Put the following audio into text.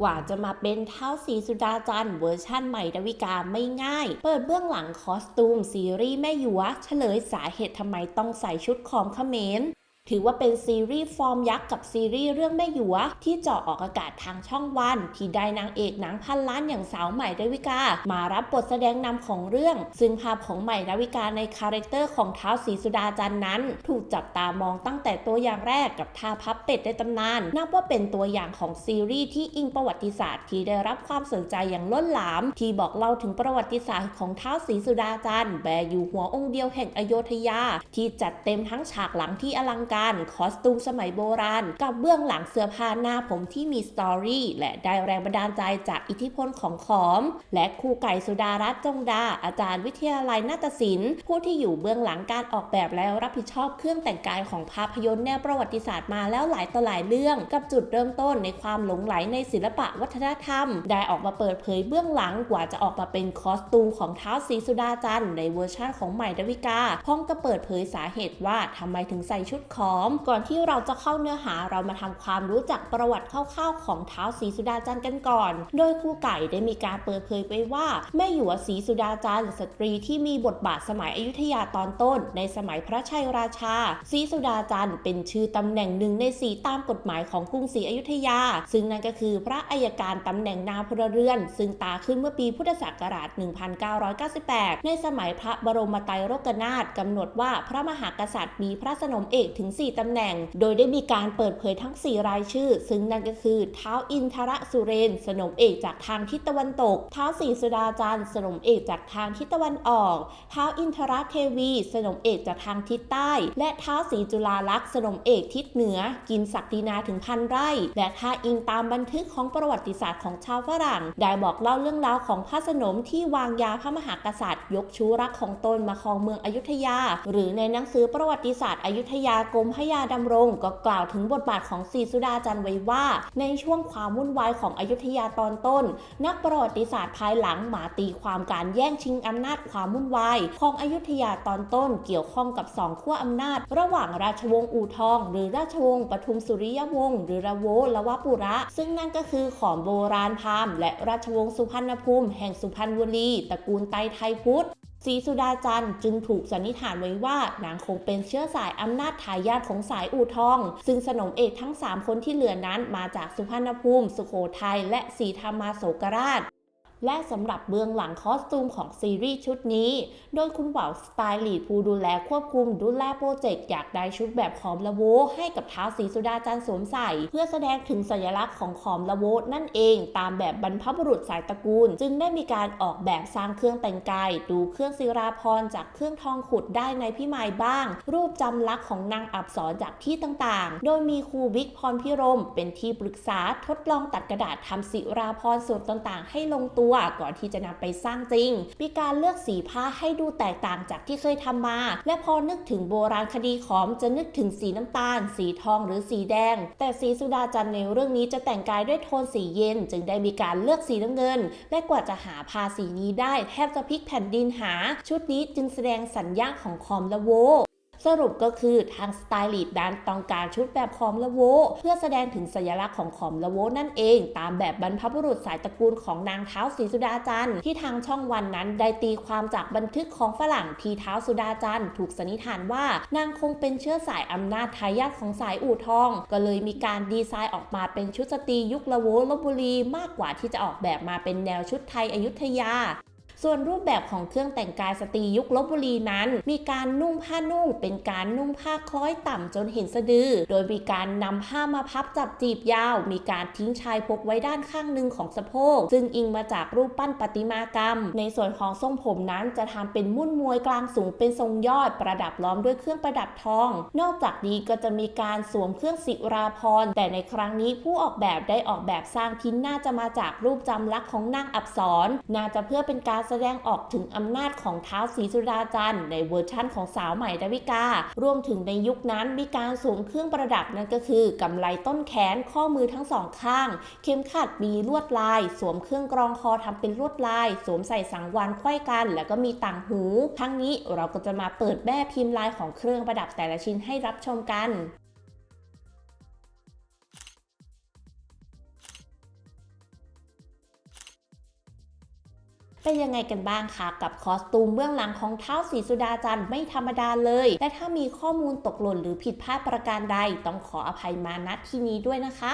กว่าจะมาเป็นเท้าสีสุดาจันน์เวอร์ชั่นใหม่ดาวิกาไม่ง่าย เปิดเบื้องหลังคอสตูมซีรีส์แม่หยวเฉลยสาเหตุทำไมต้องใส่ชุดคอมเขมร ถือว่าเป็นซีรีส์ฟอร์มยักษ์กับซีรีส์เรื่องแม่หยัว ที่เจาะออกอากาศทางช่องวัน ที่ได้นางเอกหนังพันล้านอย่างสาวใหม่ดาวิกา มารับบทแสดงนำของเรื่อง ซึ่งภาพของใหม่ดาวิกาในคาแรคเตอร์ของเท้าสีสุดาจันนั้น ถูกจับตามองตั้งแต่ตัวอย่างแรกกับท่าพับเป็ดในตำนาน นับว่าเป็นตัวอย่างของซีรีส์ที่อิงประวัติศาสตร์ที่ได้รับความสนใจอย่างล้นหลาม ที่บอกเล่าถึงประวัติศาสตร์ของเท้าสีสุดาจันแบอยู่หัวองค์เดียวแห่งอโยธยา ที่จัดเต็มทั้งฉากหลังที่อลังการคอสตูมสมัยโบราณ กับเบื้องหลังเสื้อผ้าหน้าผมที่มีสตอรี่และได้แรงบันดาลใจจากอิทธิพลของขอม และครูไก่สุดารัตน์จงดา อาจารย์วิทยาลัยนาฏศิลป์ ผู้ที่อยู่เบื้องหลังการออกแบบและรับผิดชอบเครื่องแต่งกายของภาพยนตร์แนวประวัติศาสตร์มาแล้วหลายต่อหลายเรื่องกับจุดเริ่มต้นในความหลงไหลในศิลปะวัฒนธรรม ได้ออกมาเปิดเผยเบื้องหลังกว่าจะออกมาเป็นคอสตูมของเท้าสีสุดาจันทร์ในเวอร์ชั่นของใหม่ดวิกาพร้อมกับเปิดเผยสาเหตุว่าทำไมถึงใส่ชุดขอม ก่อนที่เราจะเข้าเนื้อหาเรามาทำความรู้จักประวัติคร่าวๆของเท้าสีสุดาจันทร์กันก่อน โดยครูไก่ได้มีการเปิดเผยไปว่าแม่หยวศรีสุดาจันทร์สตรีที่มีบทบาทสมัยอยุธยาตอนต้น ในสมัยพระชัยราชาศรีสุดาจันทร์เป็นชื่อตำแหน่งหนึ่งในสีตามกฎหมายของกรุงศรีอยุธยา ซึ่งนั่นก็คือพระอัยการตำแหน่งนาพลเรือน ซึ่งตาขึ้นเมื่อปีพุทธศักราช 1998 ในสมัยพระบรมไตรโลกนาถกำหนดว่าพระมหากษัตริย์มีพระสนมเอกถึง4 ตำแหน่ง โดยได้มีการเปิดเผยทั้ง 4 รายชื่อ ซึ่งนั่นก็คือเท้าอินทระสุเรน สนมเอกจากทางทิศตะวันตก เท้าสีสุดาจันทร์สนมเอกจากทางทิศตะวันออก เท้าอินทระเทวี สนมเอกจากทางทิศใต้ และเท้าสีจุฬาลักษณ์สนมเอกทิศเหนือ กินศักดินาถึงพันไร่ และถ้าอิงตามบันทึกของประวัติศาสตร์ของชาวฝรั่ง ได้บอกเล่าเรื่องราวของพระสนมที่วางยาพระมหากษัตริย์ ยกชู้รักของตนมาครองเมืองอยุธยา หรือในหนังสือประวัติศาสตร์อยุธยากรมพยาดำรง ก็กล่าวถึงบทบาทของศรีสุดาจันไว้ว่า ในช่วงความวุ่นวายของอยุธยาตอนต้น นักประวัติศาสตร์ภายหลังมาตีความการแย่งชิงอำนาจความวุ่นวายของอยุธยาตอนต้น เกี่ยวข้องกับสองขั้วอำนาจ ระหว่างราชวงศ์อู่ทอง หรือราชวงศ์ปทุมสุริยวงศ์หรือระโวละวะปุระ ซึ่งนั่นก็คือขอมโบราณพามและราชวงศ์สุพรรณภูมิ แห่งสุพรรณบุรีตระกูลไตไทยพุทธ สีสุดาจันทร์จึงถูกสันนิษฐานไว้ว่านางคงเป็นเชื้อสายอำนาจทายาทของสายอู่ทอง ซึ่งสนมเอกทั้ง 3 คนที่เหลือนั้นมาจากสุพรรณภูมิ สุโขทัยและศรีธรรมาโศกราช และสำหรับเบื้องหลังคอสตูมของซีรีส์ชุดนี้ โดยคุณเหวาสไตลีผู้ดูแลควบคุมดูแลโปรเจกต์อยากได้ชุดแบบขอมละโวให้กับท้าสีสุดาจันสวมใส่ เพื่อแสดงถึงสัญลักษณ์ของขอมละโวนั่นเองตามแบบบรรพบุรุษสายตระกูล จึงได้มีการออกแบบสร้างเครื่องแต่งกาย ดูเครื่องศิราพรจากเครื่องทองขุดได้ในพิมายบ้าง รูปจำลักษณ์ของนางอับสรจากที่ต่างๆ โดยมีครูบิ๊กพรพิรม เป็นที่ปรึกษาทดลองตัดกระดาษทำศิราพรส่วนต่างๆ ให้ลงตัวก่อนที่จะนำไปสร้างจริง มีการเลือกสีผ้าให้ดูแตกต่างจากที่เคยทำมา และพอนึกถึงโบราณคดีขอมจะนึกถึงสีน้ำตาล สีทองหรือสีแดง แต่สีสุดาจันทร์ในเรื่องนี้จะแต่งกายด้วยโทนสีเย็น จึงได้มีการเลือกสีน้ำเงิน และกว่าจะหาผ้าสีนี้ได้แทบจะพลิกแผ่นดินหา ชุดนี้จึงแสดงสัญญาของคอมละโว สรุปก็คือทางสไตลิสต์ดันต้องการชุดแบบคอมละโว เพื่อแสดงถึงสัญลักษณ์ของคอมละโวนั่นเอง ตามแบบบรรพบุรุษสายตระกูลของนางเท้าศรีสุดาจันทร์ที่ทางช่องวันนั้นได้ตีความจากบันทึกของฝรั่งที่เท้าสุดาจันทร์ถูกสันนิษฐานว่านางคงเป็นเชื้อสายอำนาจทายาทของสายอู่ทอง ก็เลยมีการดีไซน์ออกมาเป็นชุดสตรียุคละโวลบบุรี มากกว่าที่จะออกแบบมาเป็นแนวชุดไทยอยุธยา ส่วนรูปแบบของเครื่องแต่งกายสตรียุคลบบุรีนั้น มีการนุ่งผ้านุ่ง เป็นการนุ่งผ้าคล้อยต่ำจนเห็นสะดือ โดยมีการนำผ้ามาพับจับจีบยาว มีการทิ้งชายพกไว้ด้านข้างหนึ่งของสะโพก ซึ่งอิงมาจากรูปปั้นประติมากรรม ในส่วนของทรงผมนั้นจะทำเป็นมุ่นมวยกลางสูงเป็นทรงยอด ประดับล้อมด้วยเครื่องประดับทอง นอกจากนี้ก็จะมีการสวมเครื่องศิราพรแต่ในครั้งนี้ผู้ออกแบบได้ออกแบบสร้างที่น่าจะมาจากรูปจำลักษณ์ของนางอับสรน่าจะเพื่อเป็นการแสดงออกถึงอำนาจของท้าวศรีสุดาจันทร์ในเวอร์ชั่นของสาวใหม่ดาวิกา รวมถึงในยุคนั้นมีการสวมเครื่องประดับนั่นก็คือกำไลต้นแขนข้อมือทั้งสองข้าง เข็มขัดมีลวดลาย สวมเครื่องกรองคอทำเป็นลวดลาย สวมใส่สังวานไขว้กัน แล้วก็มีต่างหู ทั้งนี้เราก็จะมาเปิดแม่พิมพ์ลายของเครื่องประดับแต่ละชิ้นให้รับชมกัน เป็นยังไงกันบ้างคะกับคอสตูมเบื้องหลังของเท้าสีสุดาจันทร์ไม่ธรรมดาเลย และถ้ามีข้อมูลตกหล่นหรือผิดพลาดประการใด ต้องขออภัยมาณที่นี้ด้วยนะคะ